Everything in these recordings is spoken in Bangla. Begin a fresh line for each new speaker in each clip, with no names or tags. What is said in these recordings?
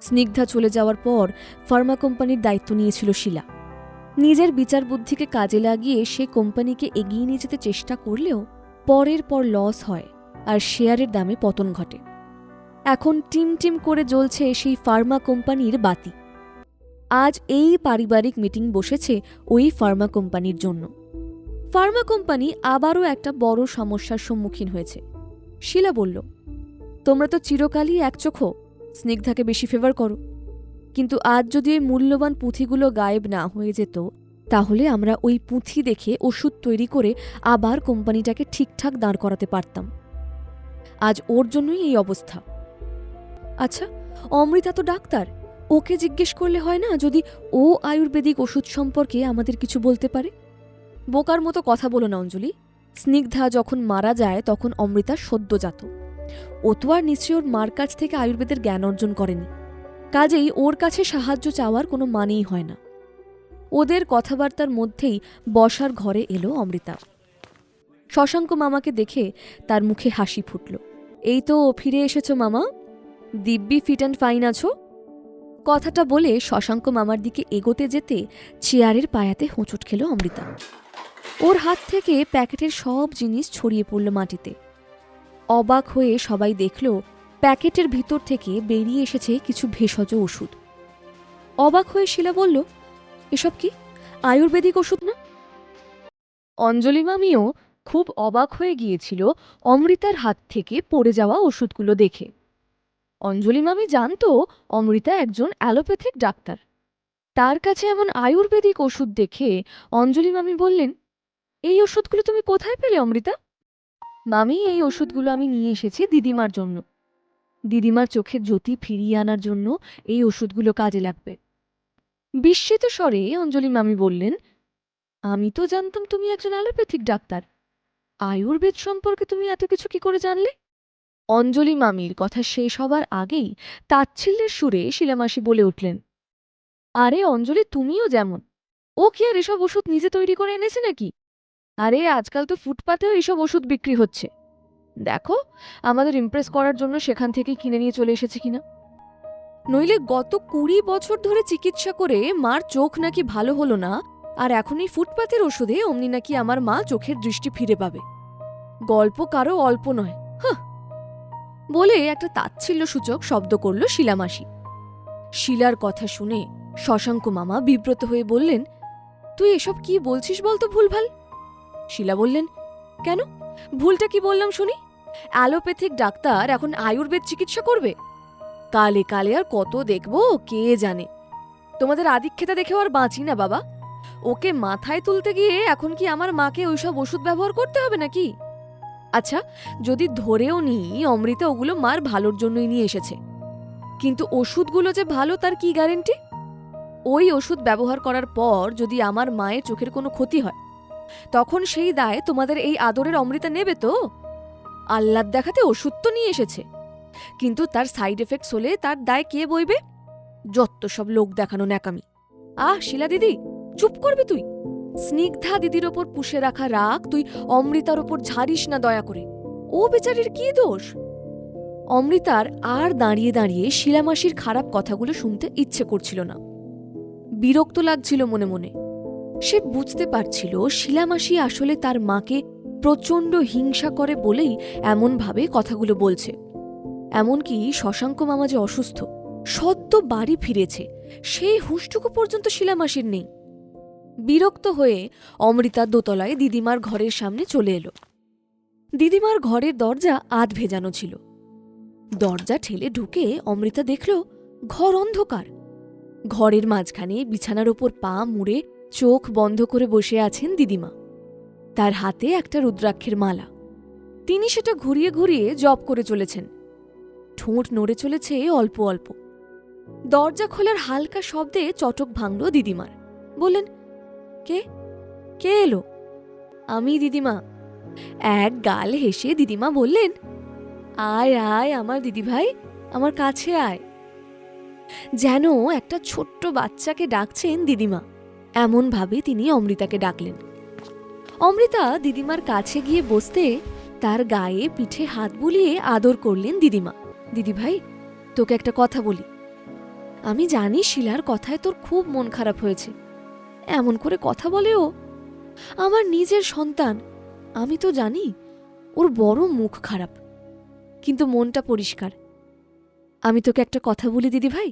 স্নিগ্ধা চলে যাওয়ার পর ফার্মা কোম্পানির দায়িত্ব নিয়েছিল শিলা। নিজের বিচার বুদ্ধিকে কাজে লাগিয়ে সে কোম্পানিকে এগিয়ে নিয়ে যেতে চেষ্টা করলেও পরের পর লস হয় আর শেয়ারের দামে পতন ঘটে। এখন টিম টিম করে জ্বলছে সেই ফার্মা কোম্পানির বাতি। আজ এই পারিবারিক মিটিং বসেছে ওই ফার্মা কোম্পানির জন্য। ফার্মা কোম্পানি আবারও একটা বড় সমস্যার সম্মুখীন হয়েছে। শিলা বলল, তোমরা তো চিরকালই একচোখো। স্নিগ্ধাকে বেশি ফেভার করো। কিন্তু আজ যদি ওই মূল্যবান পুঁথিগুলো গায়েব না হয়ে যেত, তাহলে আমরা ওই পুঁথি দেখে ওষুধ তৈরি করে আবার কোম্পানিটাকে ঠিকঠাক দাঁড় করাতে পারতাম। আজ ওর জন্যই এই অবস্থা। আচ্ছা অমৃতা তো ডাক্তার। ওকে জিজ্ঞেস করলে হয় না যদি ও আয়ুর্বেদিক ওষুধ সম্পর্কে আমাদের কিছু বলতে পারে? বোকার মতো কথা বলো না, অঞ্জলি। স্নিগ্ধা যখন মারা যায়, তখন অমৃতা সদ্যজাত। ও তো আর নিশ্চয়ই ওর মার কাছ থেকে আয়ুর্বেদের জ্ঞান অর্জন করেনি। কাজেই ওর কাছে সাহায্য চাওয়ার কোনো মানেই হয় না। ওদের কথাবার্তার মধ্যেই বসার ঘরে এলো অমৃতা। শশাঙ্ক মামাকে দেখে তার মুখে হাসি ফুটল। এই তো ফিরে এসেছ মামা। দিব্যি ফিট অ্যান্ড ফাইন আছো? কথাটা বলে শশাঙ্ক মামার দিকে এগোতে যেতে চেয়ারের পায়াতে হোঁচট খেল অমৃতা। ওর হাত থেকে প্যাকেটের সব জিনিস ছড়িয়ে পড়ল মাটিতে। অবাক হয়ে সবাই দেখল, প্যাকেটের ভিতর থেকে বেরিয়ে এসেছে কিছু ভেষজ ওষুধ। অবাক হয়ে শিলা বলল, এসব কি? আয়ুর্বেদিক ওষুধ না? অঞ্জলি মামিও খুব অবাক হয়ে গিয়েছিল অমৃতার হাত থেকে পড়ে যাওয়া ওষুধগুলো দেখে। অঞ্জলি মামি জানতো অমৃতা একজন অ্যালোপ্যাথিক ডাক্তার। তার কাছে এমন আয়ুর্বেদিক ওষুধ দেখে অঞ্জলি মামি বললেন, এই ওষুধগুলো তুমি কোথায় পেলে অমৃতা? মামি, এই ওষুধগুলো আমি নিয়ে এসেছি দিদিমার জন্য। দিদিমার চোখের জ্যোতি ফিরিয়ে আনার জন্য এই ওষুধগুলো কাজে লাগবে। বিস্মিত স্বরে অঞ্জলি মামি বললেন, আমি তো জানতাম তুমি একজন অ্যালোপ্যাথিক ডাক্তার। আয়ুর্বেদ সম্পর্কে তুমি এত কিছু কি করে জানলে? অঞ্জলি মামির কথা শেষ হবার আগেই তাচ্ছিল্যের সুরে শিলামাসি বলে উঠলেন, আরে অঞ্জলি, তুমিও যেমন। ও কি আর এসব ওষুধ নিজে তৈরি করে এনেছে নাকি? আরে, আজকাল তো ফুটপাতেও এইসব ওষুধ বিক্রি হচ্ছে। দেখো, আমাদের ইমপ্রেস করার জন্য সেখান থেকেই কিনে নিয়ে চলে এসেছে কিনা। নইলে গত কুড়ি বছর ধরে চিকিৎসা করে মার চোখ নাকি ভালো হলো না, আর এখন এই ফুটপাতের ওষুধে অমনি নাকি আমার মা চোখের দৃষ্টি ফিরে পাবে। গল্প কারও অল্প নয়। বলে একটা তাচ্ছিল্য সূচক শব্দ করল শিলামাসি। শিলার কথা শুনে শশাঙ্ক মামা বিব্রত হয়ে বললেন, তুই এসব কি বলছিস বলতো ভুলভাল? শিলা বললেন, কেন? ভুলটা কি বললাম শুনি? অ্যালোপ্যাথিক ডাক্তার এখন আয়ুর্বেদ চিকিৎসা করবে? কালে কালে আর কত দেখব কে জানে? তোমাদের আদিক্ষেতা দেখেও আর বাঁচি না বাবা। ওকে মাথায় তুলতে গিয়ে এখন কি আমার মাকে ওইসব ওষুধ ব্যবহার করতে হবে নাকি? আচ্ছা যদি ধরেও নিই, অমৃতা ওগুলো মার ভালোর জন্যই নিয়ে এসেছে। কিন্তু ওষুধগুলো যে ভালো তার কি গ্যারেন্টি? ওই ওষুধ ব্যবহার করার পর যদি আমার মায়ের চোখের কোনো ক্ষতি হয় তখন সেই দায় তোমাদের এই আদরের অমৃতা নেবে তো? আহ্লাদ দেখাতে ওষুধ তো নিয়ে এসেছে। কিন্তু তার সাইড এফেক্টস হলে তার দায় কে বইবে? যত সব লোক দেখানো ন্যাকামি। আহ, শিলা দিদি, চুপ করবি তুই? স্নিগ্ধা দিদির ওপর পুষে রাখা রাগ তুই অমৃতার ওপর ঝাড়িস না দয়া করে। ও বেচারির কি দোষ? অমৃতার আর দাঁড়িয়ে দাঁড়িয়ে শিলামাসির খারাপ কথাগুলো শুনতে ইচ্ছে করছিল না। বিরক্ত লাগছিল মনে মনে। সে বুঝতে পারছিল শিলামাসি আসলে তার মাকে প্রচণ্ড হিংসা করে বলেই এমনভাবে কথাগুলো বলছে। এমনকি শশাঙ্ক মামা যে অসুস্থ, সদ্য বাড়ি ফিরেছে, সেই হুঁশটুকু পর্যন্ত শিলামাসির নেই। বিরক্ত হয়ে অমৃতা দোতলায় দিদিমার ঘরের সামনে চলে এলো। দিদিমার ঘরের দরজা আধ ভেজানো ছিল। দরজা ঠেলে ঢুকে অমৃতা দেখল, ঘর অন্ধকার। ঘরের মাঝখানে বিছানার ওপর পা মুড়ে চোখ বন্ধ করে বসে আছেন দিদিমা। তার হাতে একটা রুদ্রাক্ষের মালা। তিনি সেটা ঘুরিয়ে ঘুরিয়ে জপ করে চলেছেন। ঠোঁট নড়ে চলেছে অল্প অল্প। দরজা খোলার হালকা শব্দে চটক ভাঙল দিদিমার। বললেন, কে? কে এলো? আমি, দিদিমা। এক গাল হেসে দিদিমা বললেন, আয় আয় আমার দিদিভাই, আমার কাছে আয়। যেন একটা ছোট্ট বাচ্চাকে ডাকছেন দিদিমা। এমনভাবে তিনি অমৃতাকে ডাকলেন। অমৃতা দিদিমার কাছে গিয়ে বসতে তার গায়ে পিঠে হাত বুলিয়ে আদর করলেন দিদিমা। দিদিভাই, তোকে একটা কথা বলি। আমি জানি শিলার কথায় তোর খুব মন খারাপ হয়েছে। এমন করে কথা বলে ও আমার নিজের সন্তান, আমি তো জানি ওর বড় মুখ খারাপ, কিন্তু মনটা পরিষ্কার। আমি তোকে একটা কথা বলি দিদি ভাই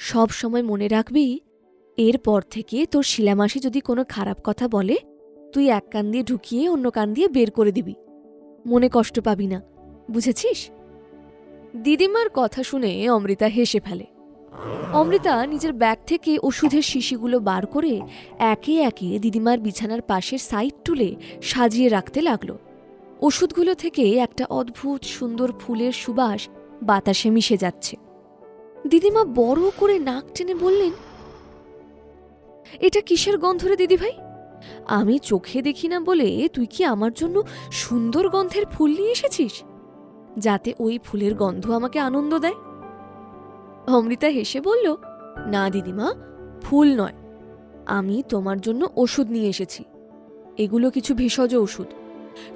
সব সময় মনে রাখবি এরপর থেকে তোর শিলামাসি যদি কোনো খারাপ কথা বলে, তুই এক কান দিয়ে ঢুকিয়ে অন্য কান দিয়ে বের করে দিবি। মনে কষ্ট পাবি না, বুঝেছিস? দিদিমার কথা শুনে অমৃতা হেসে ফেলে। অমৃতা নিজের ব্যাগ থেকে ওষুধের শিশিগুলো বার করে একে একে দিদিমার বিছানার পাশের সাইড টুলে সাজিয়ে রাখতে লাগল। ওষুধগুলো থেকে একটা অদ্ভুত সুন্দর ফুলের সুবাস বাতাসে মিশে যাচ্ছে। দিদিমা বড় করে নাক টেনে বললেন এটা কিসের গন্ধ রে, দিদিভাই? আমি চোখে দেখি না বলে তুই কি আমার জন্য সুন্দর গন্ধের ফুল নিয়ে এসেছিস? যাতে ওই ফুলের গন্ধ আমাকে আনন্দ দেয়। অমৃতা হেসে বলল, না, দিদিমা, ফুল নয়। আমি তোমার জন্য ওষুধ নিয়ে এসেছি। এগুলো কিছু ভেষজ ওষুধ।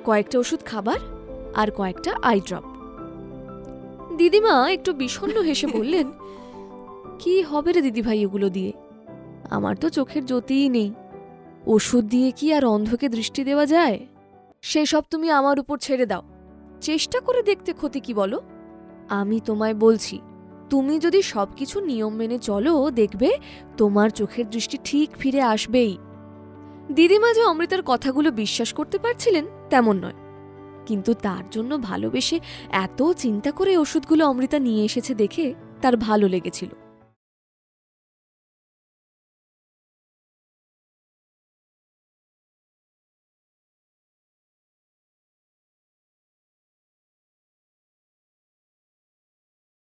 কয়েকটা ওষুধ খাবার আর কয়েকটা আই ড্রপ দিদিমা একটু বিষণ্ণ হেসে বললেন, কি হবে রে, দিদিভাই, এগুলো দিয়ে? আমার তো চোখের জ্যোতিই নেই। ওষুধ দিয়ে কি আর অন্ধকে দৃষ্টি দেওয়া যায়? সেসব তুমি আমার উপর ছেড়ে দাও। চেষ্টা করে দেখতে ক্ষতি কি বলো? আমি তোমায় বলছি, তুমি যদি সবকিছু নিয়ম মেনে চলো, দেখবে তোমার চোখের দৃষ্টি ঠিক ফিরে আসবেই। দিদিমা যে অমৃতার কথাগুলো বিশ্বাস করতে পারছিলেন, তেমন নয়। কিন্তু তার জন্য ভালোবেসে এত চিন্তা করে ওষুধগুলো অমৃতা নিয়ে এসেছে দেখে তার ভালো লেগেছিল।